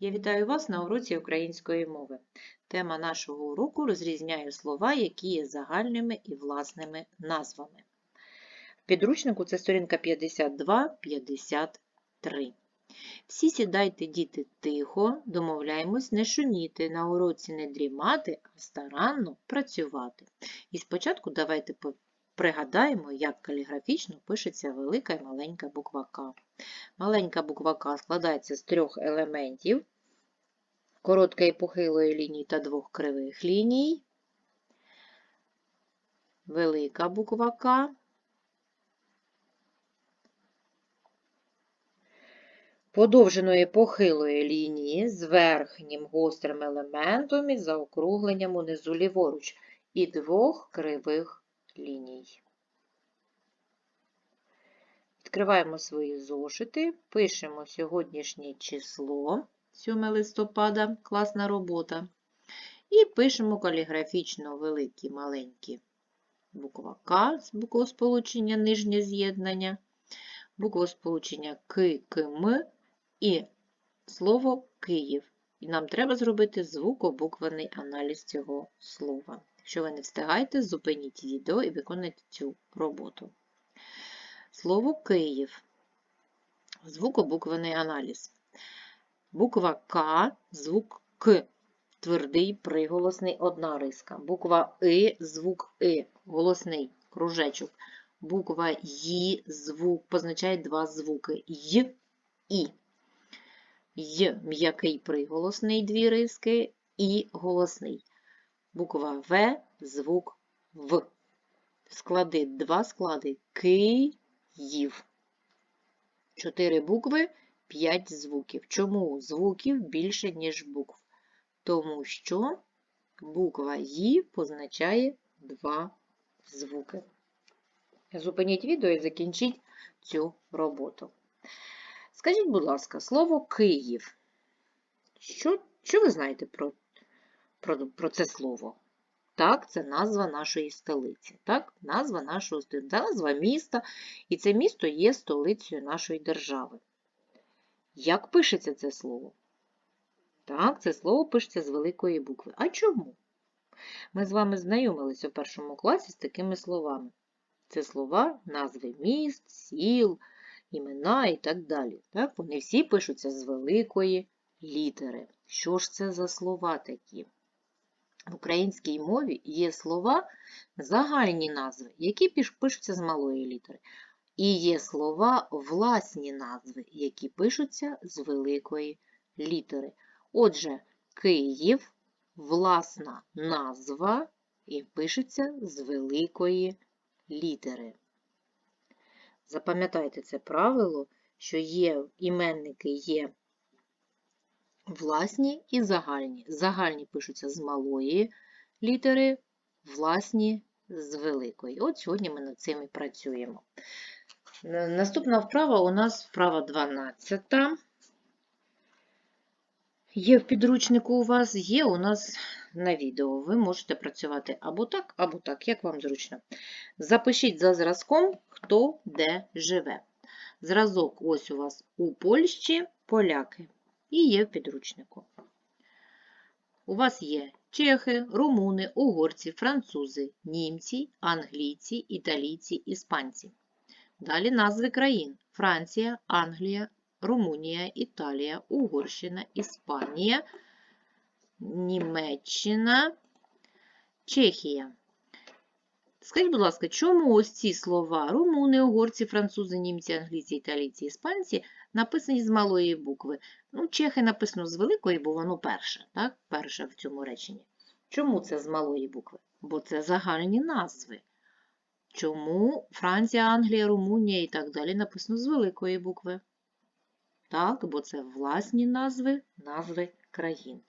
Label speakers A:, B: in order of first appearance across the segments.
A: Я вітаю вас на уроці української мови. Тема нашого уроку розрізняє слова, які є загальними і власними назвами. В підручнику це сторінка 52-53. Всі сідайте, діти, тихо, домовляємось не шуміти, на уроці не дрімати, а старанно працювати. І спочатку давайте пригадаємо, як каліграфічно пишеться велика і маленька буква К. Маленька буква К складається з трьох елементів короткої похилої лінії та двох кривих ліній. Велика буква К. Подовженої похилої лінії з верхнім гострим елементом і заокругленням унизу ліворуч і двох кривих ліній. Відкриваємо свої зошити, пишемо сьогоднішнє число 7 листопада, класна робота. І пишемо каліграфічно великі маленькі буква К з буквосполучення нижнє з'єднання, буквосполучення К, К, М і слово Київ. І нам треба зробити звукобуквений аналіз цього слова. Якщо ви не встигаєте, зупиніть відео і виконайте цю роботу. Слово Київ. Звукобуквений аналіз. Буква К, звук К. Твердий, приголосний, одна риска. Буква И, звук И, голосний кружечок. Буква Й, звук, позначає два звуки. Й, І. Й, м'який приголосний, дві риски, І голосний. Буква В, звук В. Склади, два склади. Київ. Чотири букви, п'ять звуків. Чому звуків більше, ніж букв? Тому що буква «Ї» позначає два звуки. Зупиніть відео і закінчіть цю роботу. Скажіть, будь ласка, слово Київ. Що, що ви знаєте про, про, про це слово? Так, це назва нашої столиці. Так, назва нашого назва міста, і це місто є столицею нашої держави. Як пишеться це слово? Так, це слово пишеться з великої букви. А чому? Ми з вами знайомилися у першому класі з такими словами. Це слова, назви міст, сіл, імена і так далі. Так, Вони всі пишуться з великої літери. Що ж це за слова такі? В українській мові є слова загальні назви, які пишуться з малої літери. І є слова власні назви, які пишуться з великої літери. Отже, Київ власна назва і пишеться з великої літери. Запам'ятайте це правило, що є іменники є власні і загальні. Загальні пишуться з малої літери, власні з великої. От сьогодні ми над цим і працюємо. Наступна вправа у нас вправа 12. Є в підручнику у вас, є у нас на відео. Ви можете працювати або так, або так, як вам зручно. Запишіть за зразком, хто де живе. Зразок ось у вас у Польщі поляки. І є в підручнику. У вас є чехи, румуни, угорці, французи, німці, англійці, італійці, іспанці. Далі назви країн: Франція, Англія, Румунія, Італія, Угорщина, Іспанія, Німеччина, Чехія. Скажіть, будь ласка, чому ось ці слова румуни, угорці, французи, німці, англійці, італійці, іспанці написані з малої букви? Ну, чехи написано з великої, бо воно перше, так? Перше в цьому реченні. Чому це з малої букви? Бо це загальні назви. Чому Франція, Англія, Румунія і так далі написано з великої букви? Так, бо це власні назви, назви країн.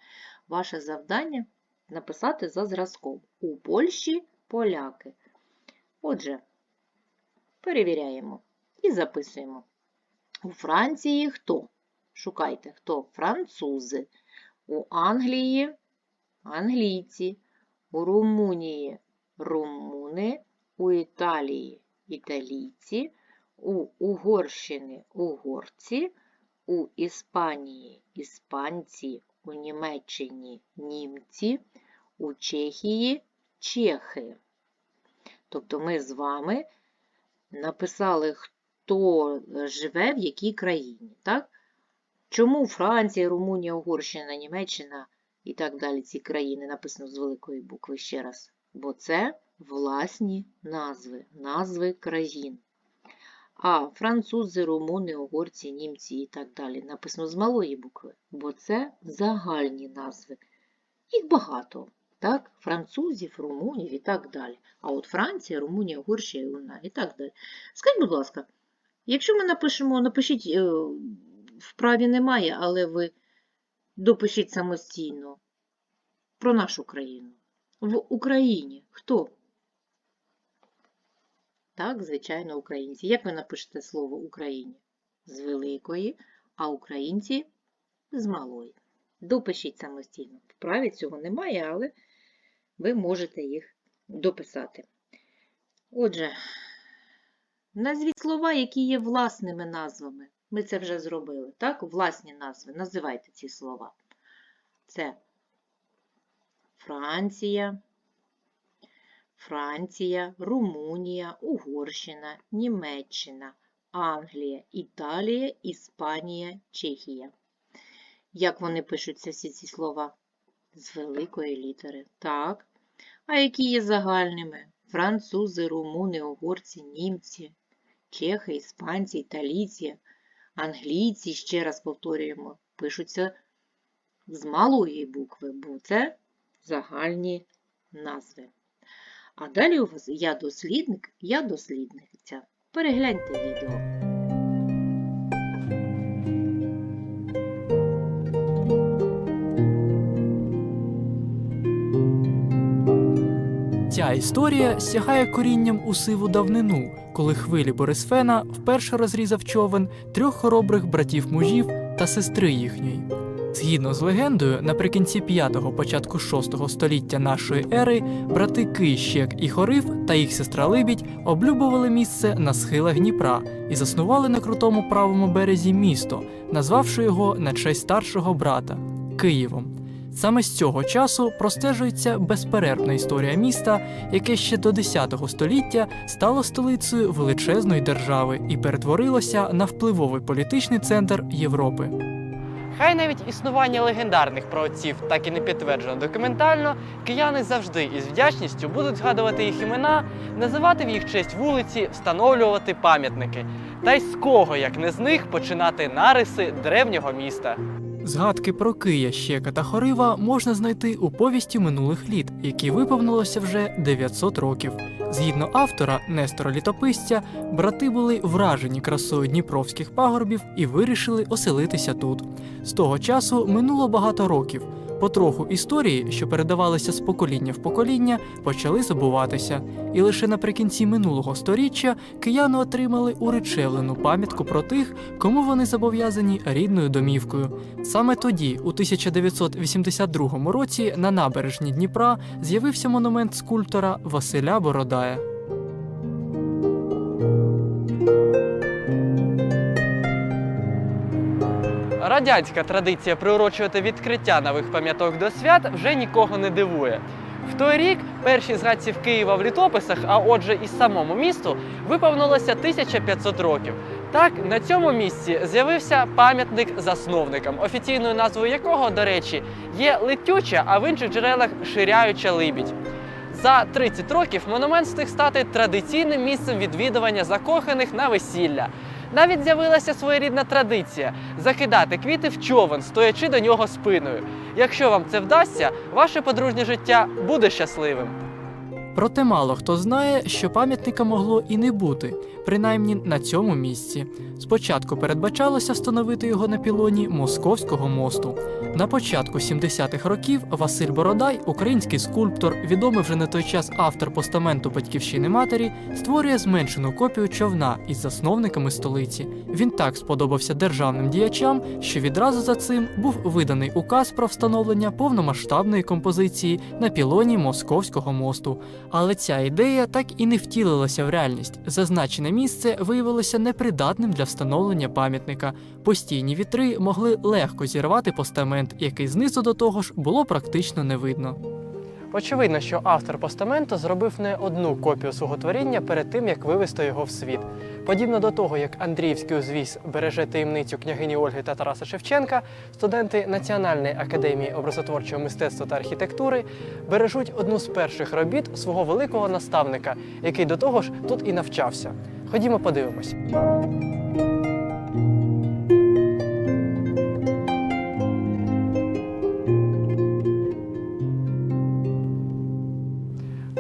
A: Ваше завдання написати за зразком. У Польщі поляки. Отже, перевіряємо і записуємо. У Франції хто? Шукайте, хто? Французи. У Англії англійці. У Румунії румуни. У Італії італійці. У Угорщини угорці у Іспанії іспанці, у Німеччині німці, у Чехії чехи. Тобто ми з вами написали, хто живе в якій країні. Так? Чому Франція, Румунія, Угорщина, Німеччина і так далі ці країни написано з великої букви ще раз? Бо це власні назви, назви країн. А французи, румуни, угорці, німці і так далі написано з малої букви, бо це загальні назви. Їх багато. Так? Французів, румунів і так далі. А от Франція, Румунія, Угорщина і так далі. Скажіть, будь ласка, якщо ми напишемо, напишіть, е, вправі немає, але ви допишіть самостійно про нашу країну. В Україні хто? Так, звичайно, українці. Як ви напишете слово Україні? З великої, а українці з малої. Допишіть самостійно. Вправі цього немає, але ви можете їх дописати. Отже, назвіть слова, які є власними назвами. Ми це вже зробили, так? Власні назви. Називайте ці слова. Це Франція, Франція, Румунія, Угорщина, Німеччина, Англія, Італія, Іспанія, Чехія. Як вони пишуться всі ці слова? З великої літери. Так. А які є загальними? Французи, румуни, угорці, німці, чехи, іспанці, італійці, англійці, ще раз повторюємо, пишуться з малої букви, бо це загальні назви. А далі у вас я дослідник, я дослідниця. Перегляньте відео.
B: Ця історія сягає корінням у сиву давнину, коли хвилі Борисфена вперше розрізав човен трьох хоробрих братів-мужів та сестри їхньої. Згідно з легендою, наприкінці 5-го, початку 6-го століття нашої ери брати Кий, Щек і Хорив та їх сестра Либідь облюбували місце на схилах Дніпра і заснували на крутому правому березі місто, назвавши його на честь старшого брата Києвом. Саме з цього часу простежується безперервна історія міста, яке ще до 10 століття стало столицею величезної держави і перетворилося на впливовий політичний центр Європи.
C: Хай навіть існування легендарних праотців так і не підтверджено документально, кияни завжди із вдячністю будуть згадувати їх імена, називати в їх честь вулиці, встановлювати пам'ятники. Та й з кого, як не з них, починати нариси древнього міста.
B: Згадки про Кия, Щека та Хорива можна знайти у повісті минулих літ, які виповнилося вже 900 років. Згідно автора Нестора Літописця, брати були вражені красою дніпровських пагорбів і вирішили оселитися тут. З того часу минуло багато років. Потроху історії, що передавалися з покоління в покоління, почали забуватися. І лише наприкінці минулого сторіччя кияни отримали уречевлену пам'ятку про тих, кому вони зобов'язані рідною домівкою. Саме тоді, у 1982 році, на набережні Дніпра з'явився монумент скульптора Василя Бородая.
C: Радянська традиція приурочувати відкриття нових пам'яток до свят вже нікого не дивує. В той рік перші згадці в Києва в літописах, а отже, і самому місту, виповнилося 1500 років. Так, на цьому місці з'явився пам'ятник засновникам, офіційною назвою якого, до речі, є летюча, а в інших джерелах ширяюча либідь. За 30 років монумент встиг стати традиційним місцем відвідування закоханих на весілля. Навіть з'явилася своєрідна традиція закидати квіти в човен, стоячи до нього спиною. Якщо вам це вдасться, ваше подружнє життя буде щасливим.
B: Проте мало хто знає, що пам'ятника могло і не бути, принаймні на цьому місці. Спочатку передбачалося встановити його на пілоні Московського мосту. На початку 70-х років Василь Бородай, український скульптор, відомий вже на той час автор постаменту батьківщини матері, створює зменшену копію човна із засновниками столиці. Він так сподобався державним діячам, що відразу за цим був виданий указ про встановлення повномасштабної композиції на пілоні Московського мосту. Але ця ідея так і не втілилася в реальність. Зазначене місце виявилося непридатним для встановлення пам'ятника. Постійні вітри могли легко зірвати постамент, який знизу до того ж було практично не видно.
C: Очевидно, що автор постаменту зробив не одну копію свого творіння перед тим, як вивести його в світ. Подібно до того, як Андріївський узвіз береже таємницю княгині Ольги та Тараса Шевченка, студенти Національної академії образотворчого мистецтва та архітектури бережуть одну з перших робіт свого великого наставника, який до того ж тут і навчався. Ходімо подивимось.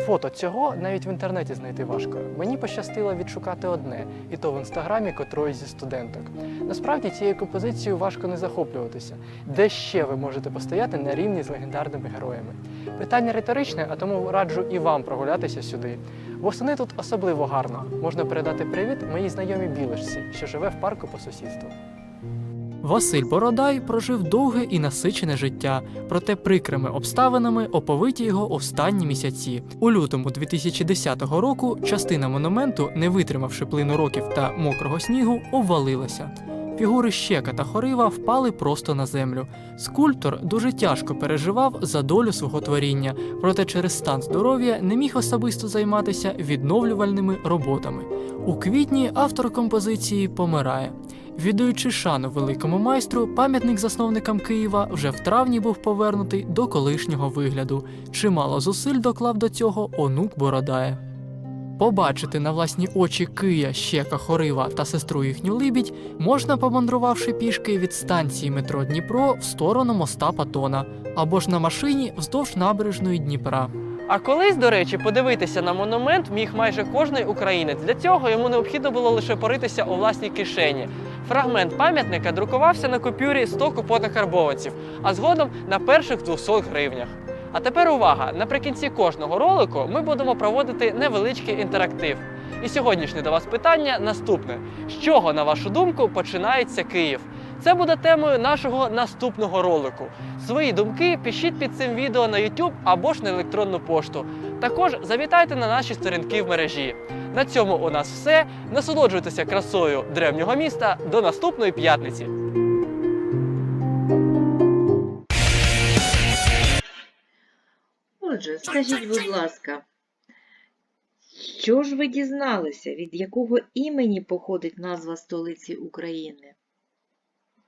C: Фото цього навіть в інтернеті знайти важко. Мені пощастило відшукати одне, і то в інстаграмі котрої зі студенток. Насправді цією композицією важко не захоплюватися. Де ще ви можете постояти на рівні з легендарними героями? Питання риторичне, а тому раджу і вам прогулятися сюди. Восени тут особливо гарно. Можна передати привіт моїй знайомій білочці, що живе в парку по сусідству.
B: Василь Бородай прожив довге і насичене життя, проте прикрими обставинами оповиті його останні місяці. У лютому 2010 року частина монументу, не витримавши плину років та мокрого снігу, обвалилася. Фігури щека та хорива впали просто на землю. Скульптор дуже тяжко переживав за долю свого творіння, проте через стан здоров'я не міг особисто займатися відновлювальними роботами. У квітні автор композиції помирає. Віддаючи шану великому майстру, пам'ятник засновникам Києва вже в травні був повернутий до колишнього вигляду. Чимало зусиль доклав до цього онук Бородає. Побачити на власні очі Кия, Щека, Хорива та сестру їхню Либідь можна помандрувавши пішки від станції метро Дніпро в сторону моста Патона або ж на машині вздовж набережної Дніпра.
C: А колись, до речі, подивитися на монумент міг майже кожний українець. Для цього йому необхідно було лише поритися у власній кишені. Фрагмент пам'ятника друкувався на купюрі 100 купонних карбованців, а згодом на перших 200 гривнях. А тепер увага! Наприкінці кожного ролику ми будемо проводити невеличкий інтерактив. І сьогоднішнє до вас питання наступне: з чого, на вашу думку, починається Київ? Це буде темою нашого наступного ролику. Свої думки пишіть під цим відео на YouTube або ж на електронну пошту. Також завітайте на наші сторінки в мережі. На цьому у нас все. Насолоджуйтеся красою древнього міста. До наступної п'ятниці.
A: Отже, скажіть, будь ласка, що ж ви дізналися, від якого імені походить назва столиці України?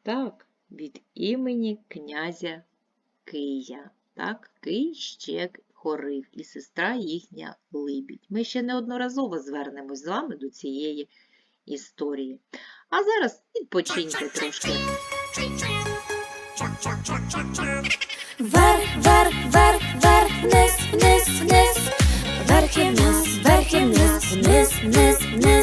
A: Так, від імені князя Кия. Так, Кий, Щек, Хорив і сестра їхня Либідь. Ми ще неодноразово звернемось з вами до цієї історії. А зараз відпочиньте трошки.
D: Вверх, вверх, вверх, вверх, вниз, вниз, вниз, вверх і вниз, вверх і вниз, вниз, вниз, вниз,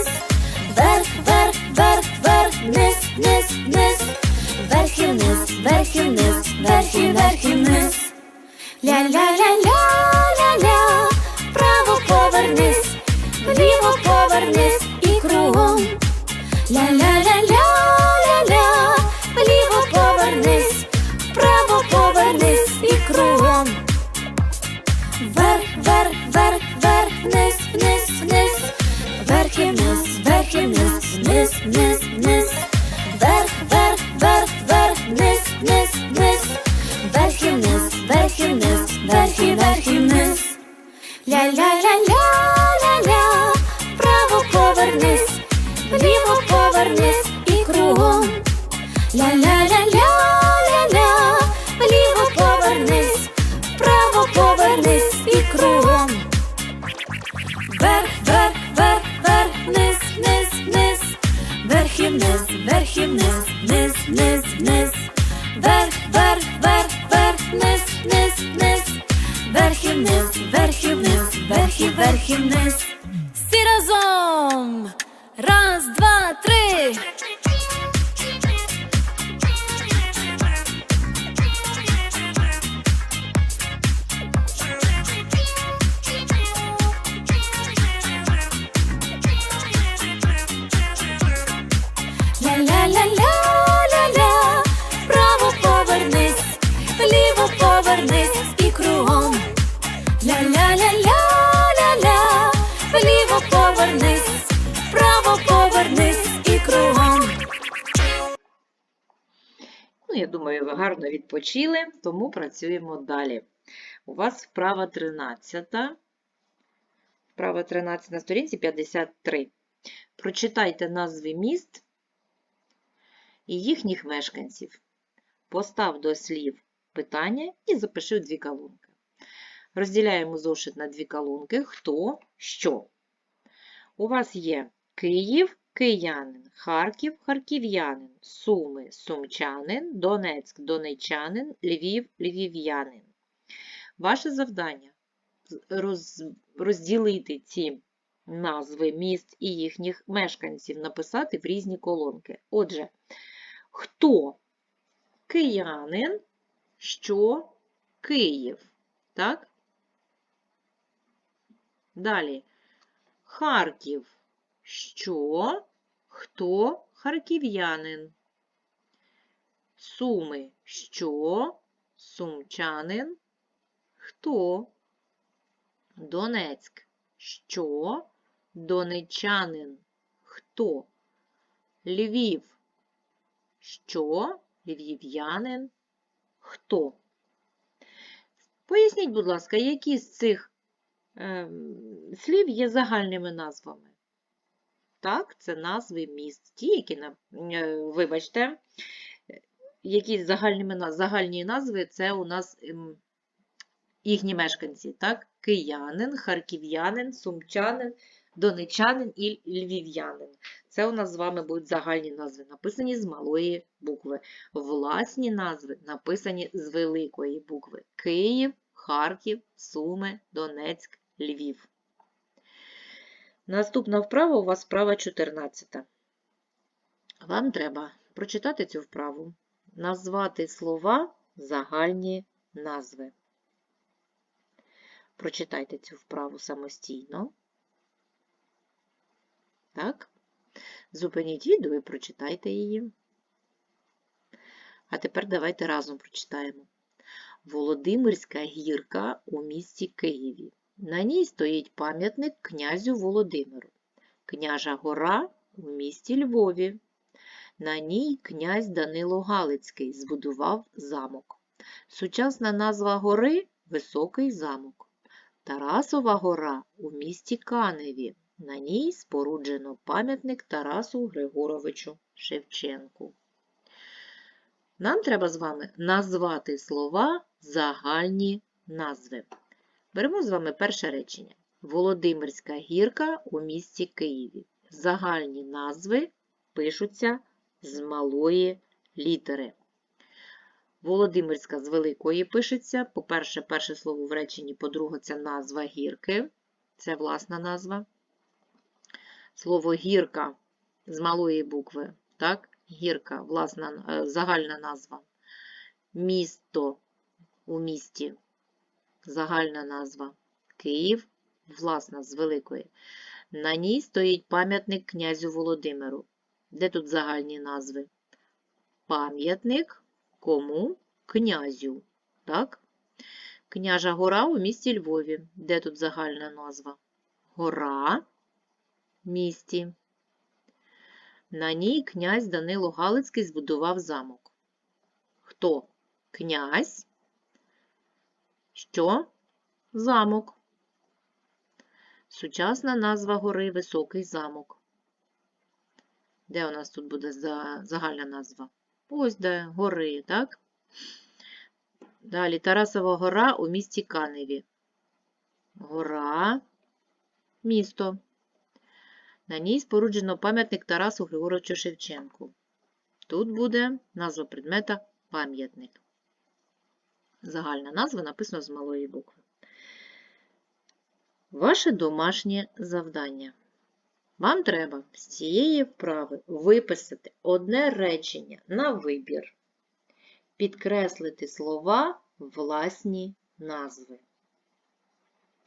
D: вниз, вниз, вниз, вниз, вверх і вниз, вверх і вниз, вверх і вниз. Всі разом! Раз, два, три! повернись і кругом. Ля-ля-ля-ля-ля-ля, вліво повернись, вправо повернись і кругом.
A: Ну, я думаю, ви гарно відпочили, тому працюємо далі. У вас вправа 13. Вправа 13 на сторінці 53. Прочитайте назви міст і їхніх мешканців. Постав до слів питання і запиши дві колонки. Розділяємо зошит на дві колонки. Хто, що. У вас є Київ, киянин, Харків, харків'янин, Суми, сумчанин, Донецьк, донечанин, Львів, львів'янин. Ваше завдання роз, розділити ці назви міст і їхніх мешканців, написати в різні колонки. Отже, хто киянин, що Київ. Так? Далі. Харків. Що? Хто харків'янин? Суми. Що? Сумчанин. Хто? Донецьк. Що? Донечанин. Хто? Львів. Що? Львів'янин. Хто? Поясніть, будь ласка, які з цих ем, слів є загальними назвами? Так, це назви міст. Ті, які, е, вибачте, які загальними, загальні назви це у нас ем, їхні мешканці. Так? Киянин, харків'янин, сумчанин, донечанин і львів'янин. Це у нас з вами будуть загальні назви, написані з малої букви. Власні назви написані з великої букви. Київ, Харків, Суми, Донецьк, Львів. Наступна вправа у вас вправа 14. Вам треба прочитати цю вправу, назвати слова загальні назви. Прочитайте цю вправу самостійно. Так? Зупиніть відео і прочитайте її. А тепер давайте разом прочитаємо. Володимирська гірка у місті Києві. На ній стоїть пам'ятник князю Володимиру. Княжа гора у місті Львові. На ній князь Данило Галицький збудував замок. Сучасна назва гори Високий замок. Тарасова гора у місті Каневі. На ній споруджено пам'ятник Тарасу Григоровичу Шевченку. Нам треба з вами назвати слова загальні назви. Беремо з вами перше речення. Володимирська гірка у місті Києві. Загальні назви пишуться з малої літери. Володимирська з великої пишеться. По-перше, перше слово в реченні, по-друге, це назва гірки. Це власна назва. Слово гірка з малої букви. Так? Гірка, власна, е, загальна назва. Місто у місті. Загальна назва. Київ, власна з великої. На ній стоїть пам'ятник князю Володимиру. Де тут загальні назви? Пам'ятник кому? Князю. Так? Княжа гора у місті Львові. Де тут загальна назва? Гора місті. На ній князь Данило Галицький збудував замок. Хто? Князь. Що? Замок. Сучасна назва гори Високий замок. Де у нас тут буде загальна назва? Ось де гори, так? Далі Тарасова гора у місті Каневі. Гора, місто. На ній споруджено пам'ятник Тарасу Григоровичу Шевченку. Тут буде назва предмета пам'ятник. Загальна назва написана з малої букви. Ваше домашнє завдання. Вам треба з цієї вправи виписати одне речення на вибір, підкреслити слова власні назви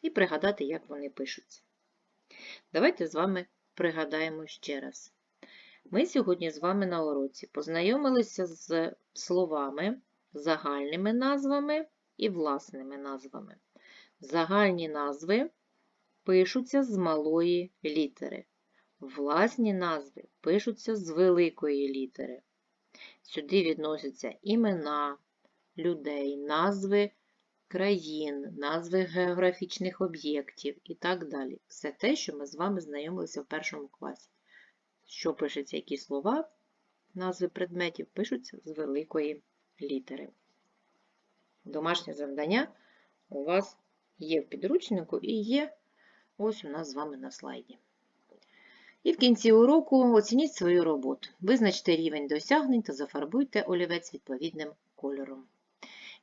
A: і пригадати, як вони пишуться. Давайте з вами пригадаємо ще раз. Ми сьогодні з вами на уроці познайомилися з словами, загальними назвами і власними назвами. Загальні назви пишуться з малої літери. Власні назви пишуться з великої літери. Сюди відносяться імена людей, назви країн, назви географічних об'єктів і так далі. Все те, що ми з вами знайомилися в першому класі. Що пишеться, які слова, назви предметів пишуться з великої літери. Домашнє завдання у вас є в підручнику і є ось у нас з вами на слайді. І в кінці уроку оцініть свою роботу. Визначте рівень досягнень та зафарбуйте олівець відповідним кольором.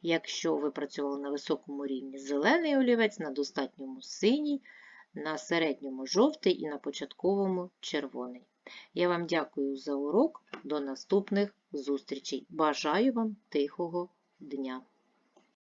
A: Якщо ви працювали на високому рівні зелений олівець, на достатньому синій, на середньому жовтий і на початковому червоний. Я вам дякую за урок. До наступних зустрічей. Бажаю вам тихого дня!